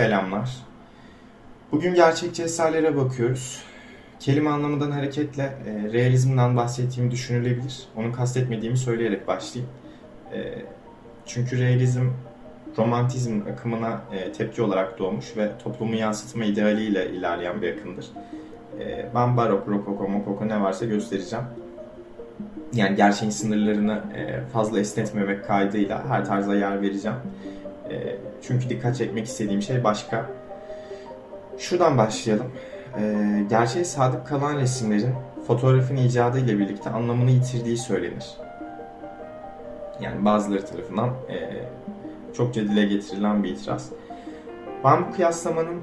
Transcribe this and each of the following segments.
Selamlar. Bugün gerçekçi eserlere bakıyoruz. Kelime anlamından hareketle e, realizmden bahsettiğim düşünülebilir. Onu kastetmediğimi söyleyerek başlayayım. E, çünkü realizm romantizm akımına e, tepki olarak doğmuş ve toplumu yansıtma idealiyle ilerleyen bir akımdır. E, ben barok, rokoko, mokoko ne varsa göstereceğim. Yani gerçeğin sınırlarını e, fazla esnetmemek kaydıyla her tarza yer vereceğim. E, çünkü dikkat çekmek istediğim şey başka. Şuradan başlayalım. E, gerçeğe sadık kalan resimlerin fotoğrafın icadı ile birlikte anlamını yitirdiği söylenir. Yani bazıları tarafından e, çokça dile getirilen bir itiraz. Ben bu kıyaslamanın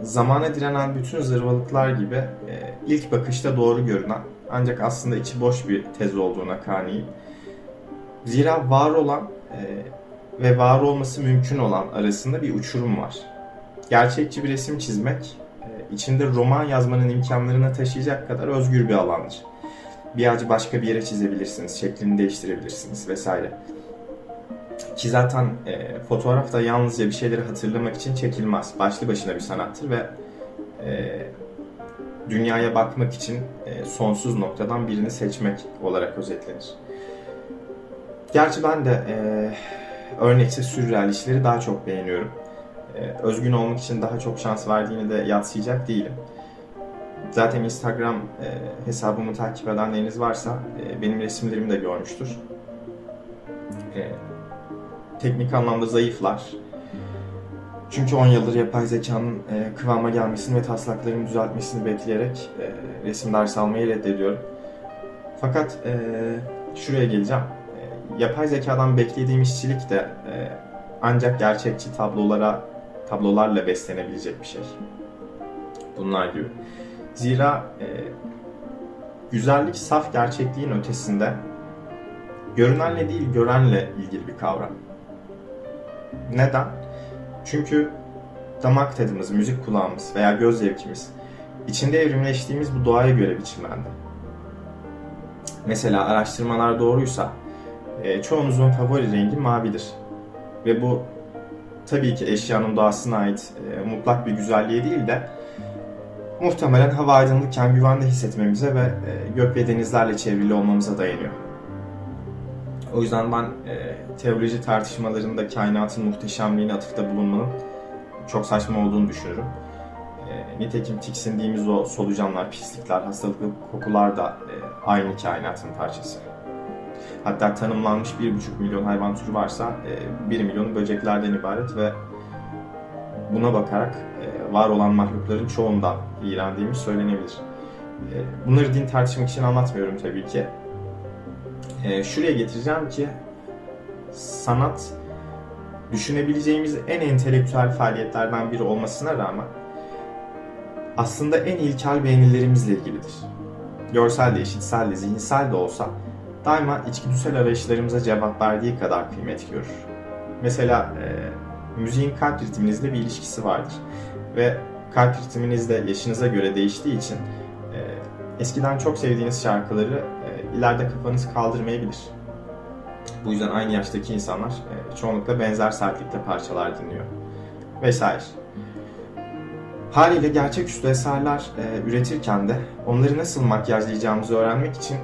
zamana direnen bütün zırvalıklar gibi e, ilk bakışta doğru görünen ancak aslında içi boş bir tez olduğuna kaniyim. Zira var olan e, ve var olması mümkün olan arasında bir uçurum var. Gerçekçi bir resim çizmek, e, içinde roman yazmanın imkanlarını taşıyacak kadar özgür bir alandır. Bir ağacı başka bir yere çizebilirsiniz, şeklini değiştirebilirsiniz vesaire. Ki zaten e, fotoğraf da yalnızca bir şeyleri hatırlamak için çekilmez. Başlı başına bir sanattır ve e, dünyaya bakmak için e, sonsuz noktadan birini seçmek olarak özetlenir. Gerçi ben de e, örneksiz sürreal işleri daha çok beğeniyorum. E, özgün olmak için daha çok şans verdiğini de yatsıyacak değilim. Zaten Instagram e, hesabımı takip edenleriniz varsa e, benim resimlerimi de görmüştür. E, teknik anlamda zayıflar. Çünkü 10 yıldır yapay zekanın kıvama gelmesini ve taslaklarımı düzeltmesini bekleyerek resim dersi almayı reddediyorum. Fakat şuraya geleceğim. Yapay zekadan beklediğim işçilik de e, ancak gerçekçi tablolara tablolarla beslenebilecek bir şey. Bunlar gibi. Zira e, güzellik saf gerçekliğin ötesinde görünenle değil görenle ilgili bir kavram. Neden? Çünkü damak tadımız, müzik kulağımız veya göz zevkimiz içinde evrimleştiğimiz bu doğaya göre biçimlendi. Mesela araştırmalar doğruysa e, çoğunuzun favori rengi mavidir. Ve bu tabii ki eşyanın doğasına ait e, mutlak bir güzelliğe değil de muhtemelen hava aydınlıkken güvende hissetmemize ve e, gök ve denizlerle çevrili olmamıza dayanıyor. O yüzden ben e, teoloji tartışmalarında kainatın muhteşemliğine atıfta bulunmanın çok saçma olduğunu düşünürüm. E, nitekim tiksindiğimiz o solucanlar, pislikler, hastalıklı kokular da e, aynı kainatın parçası. Hatta tanımlanmış 1,5 milyon hayvan türü varsa e, 1 milyon böceklerden ibaret ve buna bakarak e, var olan mahlukların çoğundan iğrendiğimiz söylenebilir. E, bunları din tartışmak için anlatmıyorum tabii ki. E, şuraya getireceğim ki sanat düşünebileceğimiz en entelektüel faaliyetlerden biri olmasına rağmen aslında en ilkel beğenilerimizle ilgilidir. Görsel de, işitsel de, zihinsel de olsa daima içgüdüsel arayışlarımıza cevap verdiği kadar kıymet görür. Mesela e, müziğin kalp ritminizle bir ilişkisi vardır ve kalp ritminiz de yaşınıza göre değiştiği için e, eskiden çok sevdiğiniz şarkıları e, ileride kafanız kaldırmayabilir. Bu yüzden aynı yaştaki insanlar e, çoğunlukla benzer sertlikte parçalar dinliyor. Vesaire. Haliyle gerçeküstü eserler e, üretirken de onları nasıl makyajlayacağımızı öğrenmek için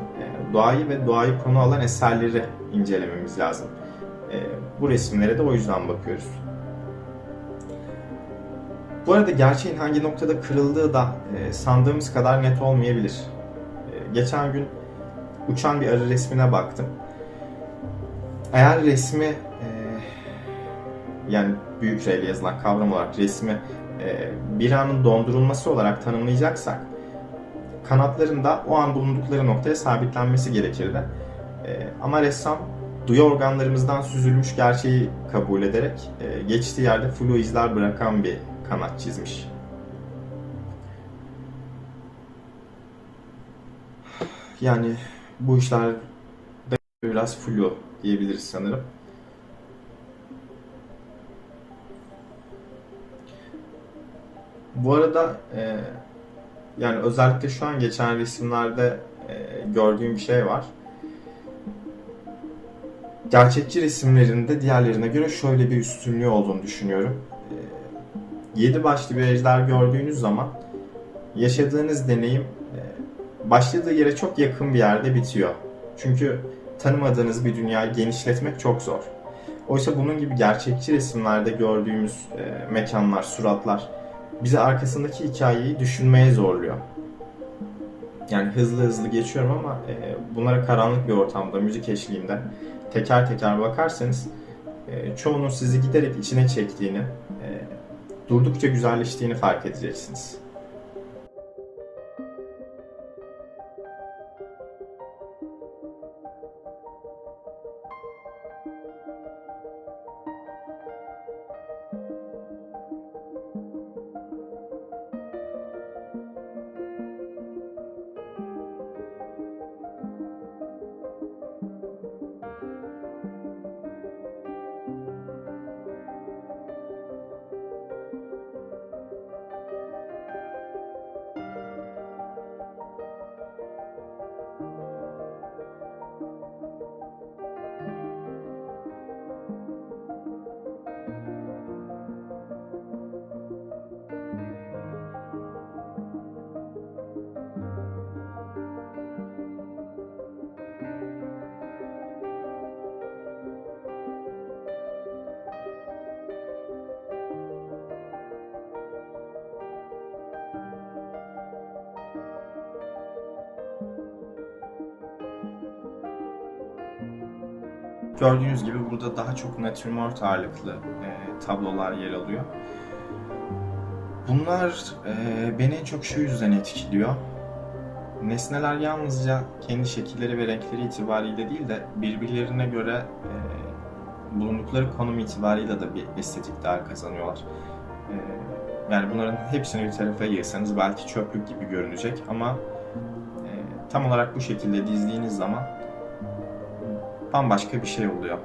doğayı ve doğayı konu alan eserleri incelememiz lazım. E, bu resimlere de o yüzden bakıyoruz. Bu arada gerçeğin hangi noktada kırıldığı da e, sandığımız kadar net olmayabilir. E, geçen gün uçan bir arı resmine baktım. Eğer resmi e, yani büyük ile yazılan kavram olarak resmi e, bir anın dondurulması olarak tanımlayacaksak kanatların da o an bulundukları noktaya sabitlenmesi gerekirdi. E, ama ressam duyu organlarımızdan süzülmüş gerçeği kabul ederek e, geçtiği yerde flu izler bırakan bir kanat çizmiş. Yani bu işler biraz flu diyebiliriz sanırım. Bu arada e, yani özellikle şu an geçen resimlerde e, gördüğüm bir şey var. Gerçekçi resimlerinde diğerlerine göre şöyle bir üstünlüğü olduğunu düşünüyorum. E, yedi başlı bir ejder gördüğünüz zaman yaşadığınız deneyim e, başladığı yere çok yakın bir yerde bitiyor. Çünkü tanımadığınız bir dünyayı genişletmek çok zor. Oysa bunun gibi gerçekçi resimlerde gördüğümüz e, mekanlar, suratlar bizi arkasındaki hikayeyi düşünmeye zorluyor. Yani hızlı hızlı geçiyorum ama e, bunlara karanlık bir ortamda, müzik eşliğinde teker teker bakarsanız e, çoğunun sizi giderek içine çektiğini, e, durdukça güzelleştiğini fark edeceksiniz. Gördüğünüz gibi burada daha çok natürmort ağırlıklı e, tablolar yer alıyor. Bunlar e, beni en çok şu yüzden etkiliyor. Nesneler yalnızca kendi şekilleri ve renkleri itibariyle değil de birbirlerine göre e, bulundukları konum itibariyle de bir estetik değer kazanıyorlar. E, yani bunların hepsini bir tarafa yığsanız belki çöplük gibi görünecek ama e, tam olarak bu şekilde dizdiğiniz zaman bambaşka bir şey oluyor.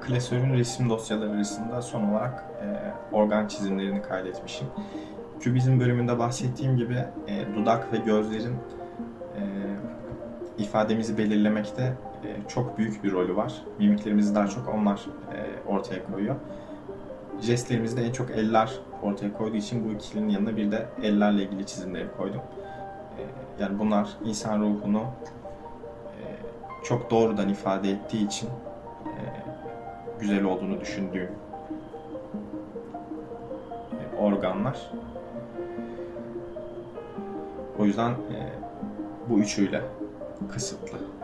Klasörün resim dosyaları arasında son olarak e, organ çizimlerini kaydetmişim. Kübizm bölümünde bahsettiğim gibi e, dudak ve gözlerin e, ifademizi belirlemekte e, çok büyük bir rolü var. Mimiklerimizi daha çok onlar e, ortaya koyuyor. Jestlerimizde en çok eller ortaya koyduğu için bu ikilinin yanına bir de ellerle ilgili çizimleri koydum. E, yani bunlar insan ruhunu e, çok doğrudan ifade ettiği için güzel olduğunu düşündüğüm e, organlar. O yüzden e, bu üçüyle kısıtlı.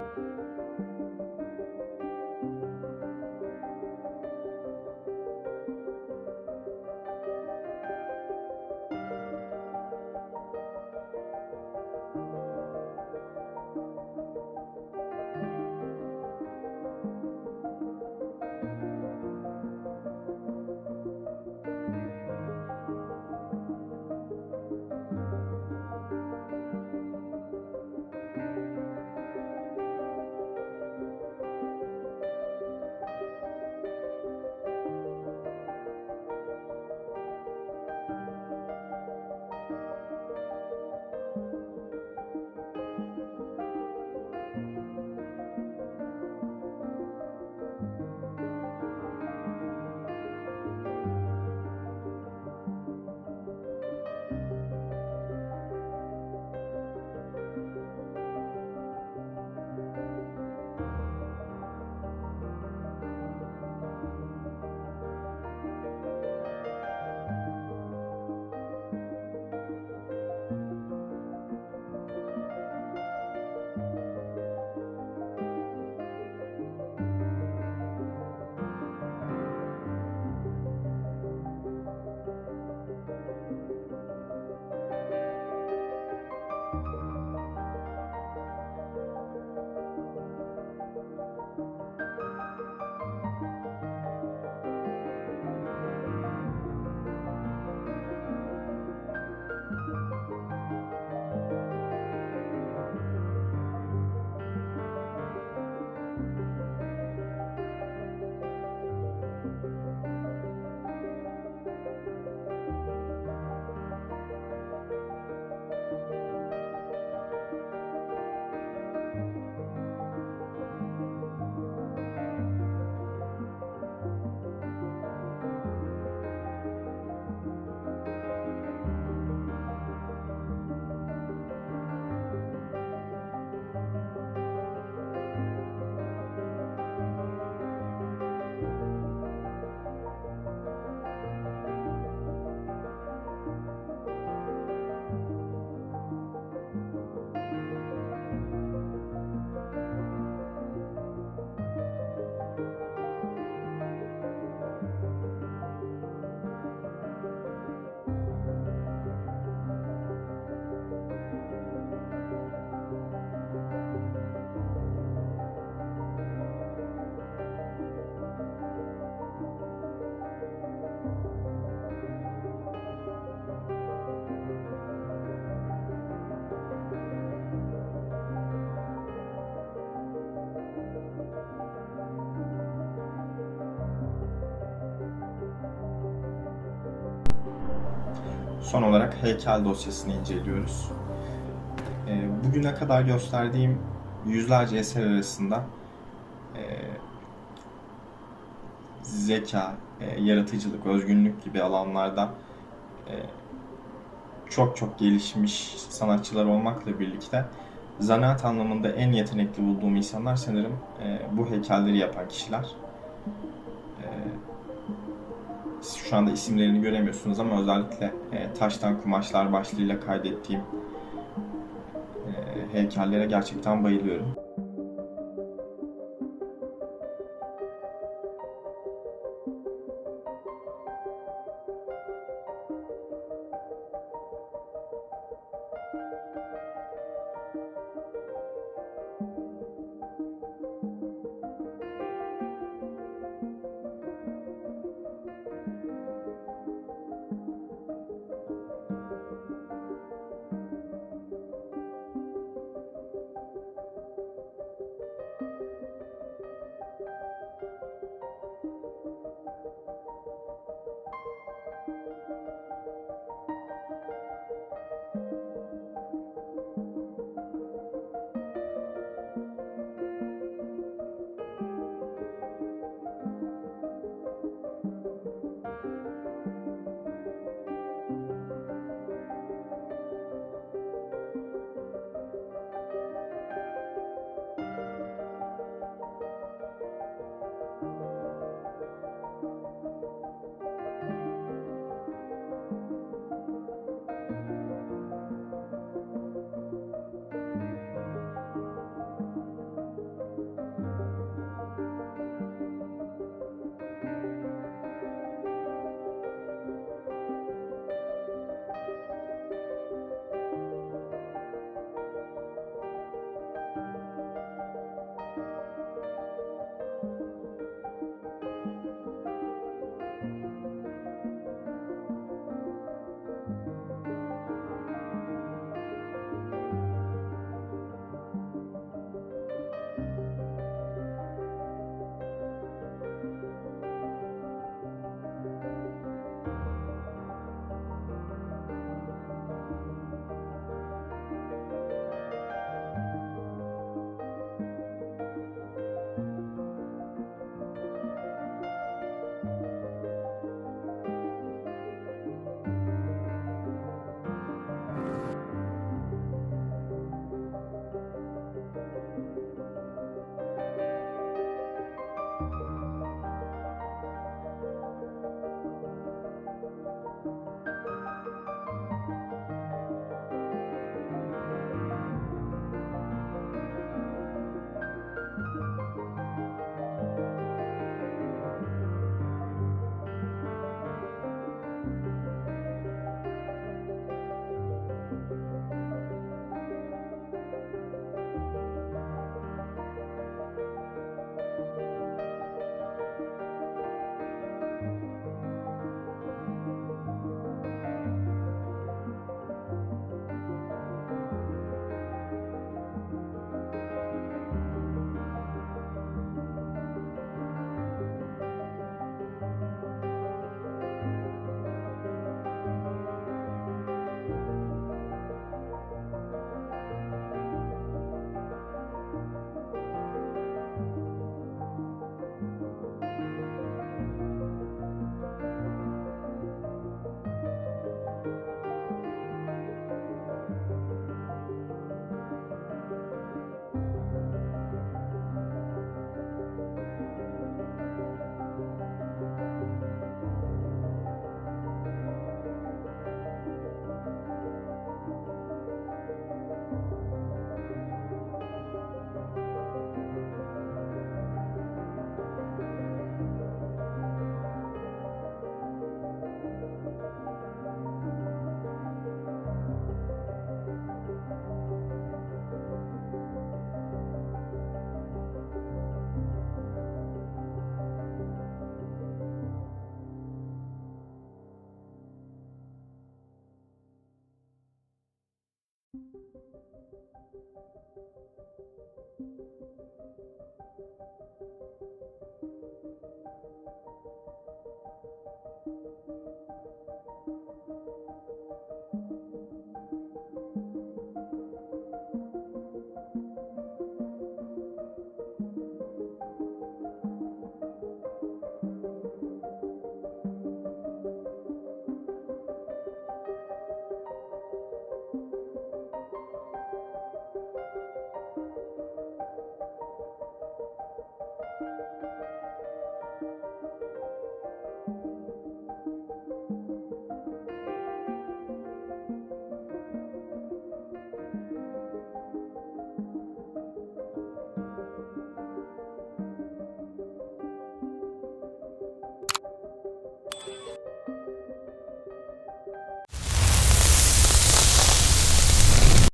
Son olarak heykel dosyasını inceliyoruz. E, bugüne kadar gösterdiğim yüzlerce eser arasında e, zeka, e, yaratıcılık, özgünlük gibi alanlarda e, çok çok gelişmiş sanatçılar olmakla birlikte zanaat anlamında en yetenekli bulduğum insanlar sanırım e, bu heykelleri yapan kişiler. Şu anda isimlerini göremiyorsunuz ama özellikle e, taştan kumaşlar başlığıyla kaydettiğim e, heykellere gerçekten bayılıyorum.